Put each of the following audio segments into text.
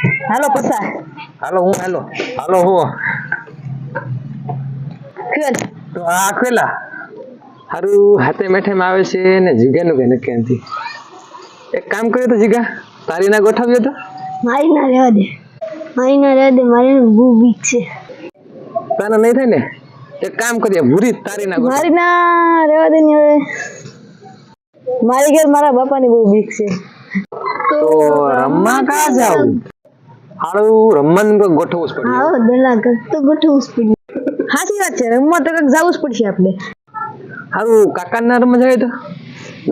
હાલો પસા હાલો હું હાલો. હાલો હું. ખેલ. તો આ આખેલા હારું હાથે મેઠે આવે છે ને જીગાનું કઈ નક્કી નથી એક કામ કર્યું તો જીગા? તારી ના ગોઠવ્યો તો મારી ના રહેવા દે. મારી ના રહેવા દે મારે બહુ બીક છે. તારા નહીં થાય ને? એક કામ કરીએ ભૂરી તારી ના મારી ના રહેવા દે ને હવે. મારી ઘેર મારા બાપાની બહુ બીક છે. તો રમવા કા જાવ હારું રમવાનું ગોઠવવું જ પડે આવો દલા તો ગોઠવું જ પડ્યું. સાચી વાત છે રમવા તો કંઈક જવું જ પડશે આપણે. હારું કાકા રમવા જાય તો?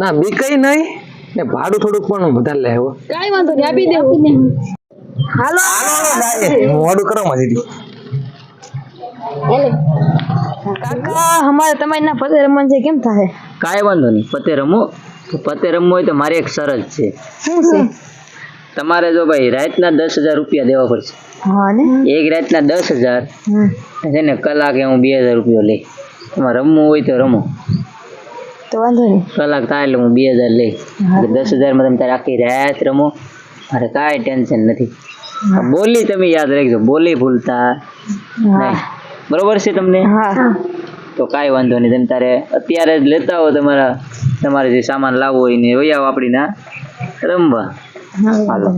ના બી કઈ નહીં ને ભાડું થોડુંક પણ વધારે લે હો. કાંઈ વાંધો નહીં આપી દેવું. હાલો. મોડું કરો મજી કાકા અમારે તમારી ના પતે રમવાનું છે કેમ થાય? કાંઈ વાંધો નહીં પતે રમો. તો પતે રમવું હોય તો મારી એક શરત છે. શું છે? તમારે જો ભાઈ રાતના દસ હજાર રૂપિયા દેવા પડશે. એક રાતના દસ હજાર. છે ને કલાકે હું બે હજાર રૂપિયા લઈ. તમારે રમવું હોય તો રમો. તો વાંધો નહીં. કલાક થાય એટલે હું બે હજાર લઈ. દસ હજારમાં તમે તારે આખી રાત રમો. મારે કાંઈ ટેન્શન નથી. બોલી તમે યાદ રાખજો. બોલી ભૂલતા બરોબર છે તમને? તો કાંઈ વાંધો નહીં. તમે તારે અત્યારે જ લેતા હો તમારા તમારે જે સામાન લાવવો હોય ને વૈયા આપણી ના. રમવા. હાલો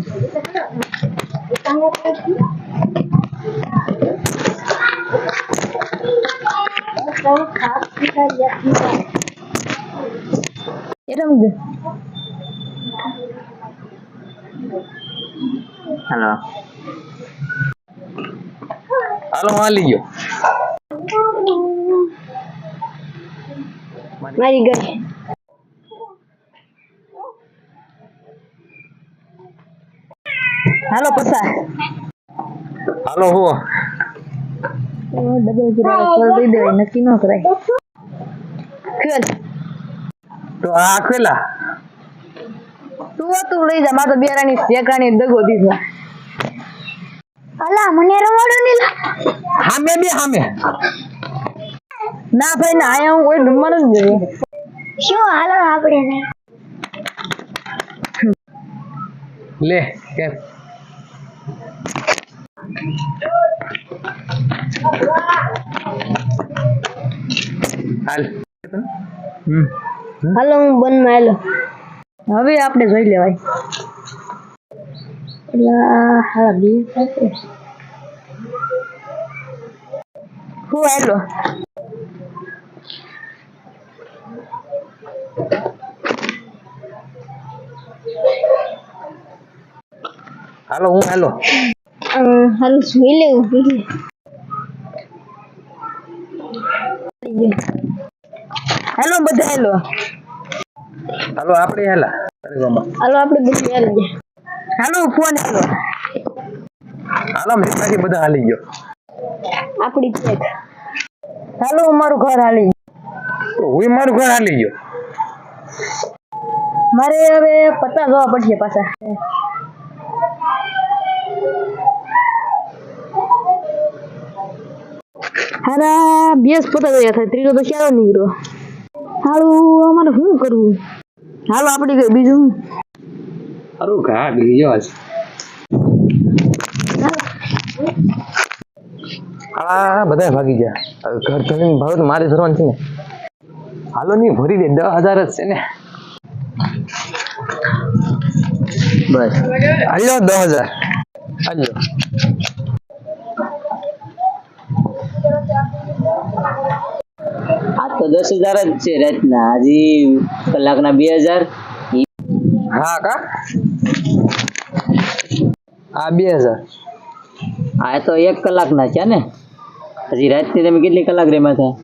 એ રમજે હાલો હાલો હું હાલી ગયો મારી ગઈ હાલો પસા હાલો હો. ડબલ કિરાય કોલ દે નક્કી ન કરાય. ખેલ. તો આ ખેલા. તું તું લઈ જા મારે તો બેરાની શેકાની દગો દીધો. અલા મને રમાડો નહીં લા. હામે બે હામે. ના ભાઈ ના આયા હું કોઈ રમવાનું જ નહીં શું હાલો આપણે ને લે કેમ હાલ હમ હાલો હું બનમાં હાલો હવે આપણે જોઈ લેવાય અલા હાલા બી સાથે હું આટલો હાલો હું હાલો. હાલો જોઈ લેવું હેલો બધા હેલો. હાલો આપણે હેલા. હાલો આપણે બધા હાલી હાલો ફોન હેલો. હાલો મેં બધા હાલી ગયો. આપણી ચેક હાલો મારું ઘર હાલી હું મારું ઘર હાલી ગયો. મારે હવે પચાસ જવા પડશે પાછા. હારા બેસ પતા ગયા થાય ત્રીજો તો ક્યારે નીકળ્યો? હારું અમારે શું કરવું? હાલો આપણે કઈ બીજું? સારું ઘા ગઈ આજ. આ બધા ભાગી ગયા. ઘર ધણી ભાવ તો મારે ધરવાનું છે ને. હાલો નહીં ભરી દે દસ હજાર જ છે ને. બસ. હાલ્યો દસ હજાર. હાલ્યો તો દસ હજાર જ છે રાતના. હજી કલાકના બે હજાર. હા કા? આ બે હજાર. આ તો એક કલાકના છે ને? હજી રાતની તમે કેટલી કલાક રેમાં થાય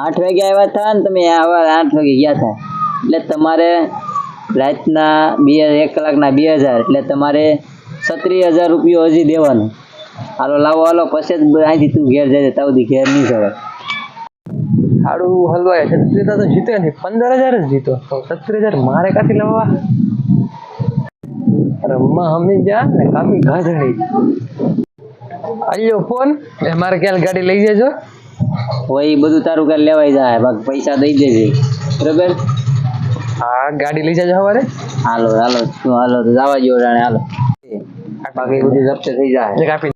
આઠ વાગે આવ્યા હતા ને તમે આવા આઠ વાગે ગયા હતા. એટલે તમારે રાતના બે એક કલાકના બે હજાર. એટલે તમારે સત્રીસ હજાર રૂપિયો હજી દેવાનો. હાલો લાવો હાલો પછી જ અહીંથી તું ઘેર જાય તાવથી ઘેર નહીં જવાય. સારું હલવાય છત્રીસ તો જીતો નથી પંદર હજાર જ જીતો. છત્રીસ હજાર મારે કાથી લાવવા? રમવા હમી જા ને કાપી ગાધડી આલ્યો ફોન. એ મારે ક્યાં ગાડી લઈ જજો. વહી બધું તારું ક્યાં લેવાય જાય. બાકી પૈસા દઈ દેજે. બરોબર? હા ગાડી લઈ જજો સવારે હાલો હાલો. હાલો તો જવા જેવો જાણે હાલો. બાકી બધું જપ્ત થઈ જાય. એક આપી